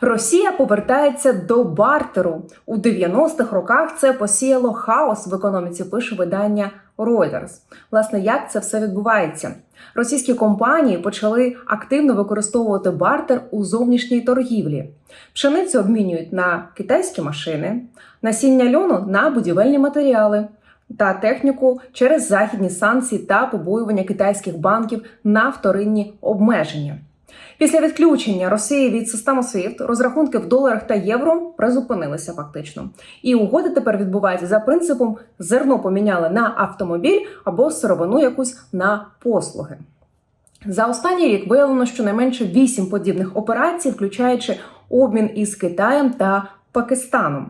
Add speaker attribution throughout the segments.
Speaker 1: Росія повертається до бартеру у 90-х роках. Це посіяло хаос в економіці. Пише видання Reuters. Власне, як це все відбувається? Російські компанії почали активно використовувати бартер у зовнішній торгівлі. Пшеницю обмінюють на китайські машини, насіння льону на будівельні матеріали та техніку через західні санкції та побоювання китайських банків на вторинні обмеження. Після відключення Росії від системи SWIFT розрахунки в доларах та євро призупинилися фактично. І угоди тепер відбуваються за принципом зерно поміняли на автомобіль або сировину якусь на послуги. За останній рік виявлено щонайменше вісім подібних операцій, включаючи обмін із Китаєм та Пакистаном.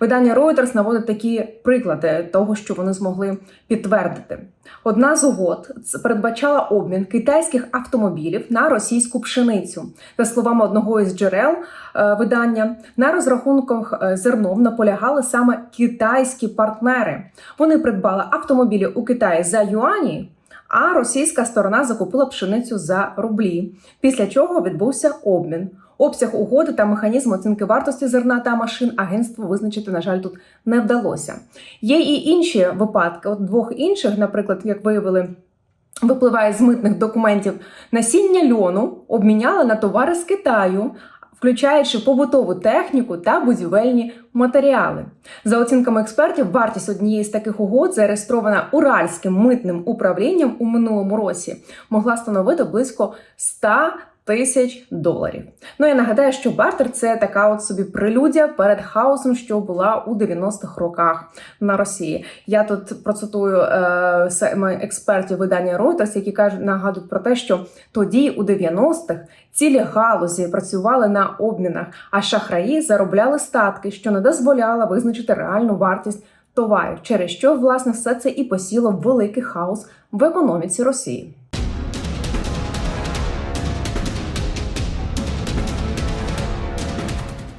Speaker 1: Видання Reuters наводить такі приклади того, що вони змогли підтвердити. Одна з угод передбачала обмін китайських автомобілів на російську пшеницю. За словами одного із джерел е, видання, на розрахунках е, зерном наполягали саме китайські партнери. Вони придбали автомобілі у Китаї за юані. А російська сторона закупила пшеницю за рублі, після чого відбувся обмін. Обсяг угоди та механізм оцінки вартості зерна та машин агентству визначити, на жаль, тут не вдалося. Є і інші випадки. От двох інших, наприклад, як виявили. Випливає з митних документів насіння льону обміняли на товари з Китаю, включаючи побутову техніку та будівельні матеріали. За оцінками експертів, вартість однієї з таких угод, зареєстрована Уральським митним управлінням у минулому році, могла становити близько 100 тисяч доларів. Ну я нагадаю, що бартер це така от собі прелюдія перед хаосом, що була у 90-х роках на Росії. Я тут процитую е, експертів видання Reuters, які кажуть, нагадують про те, що тоді, у 90-х, цілі галузі працювали на обмінах, а шахраї заробляли статки, що не дозволяло визначити реальну вартість товарів, через що власне все це і посіло великий хаос в економіці Росії.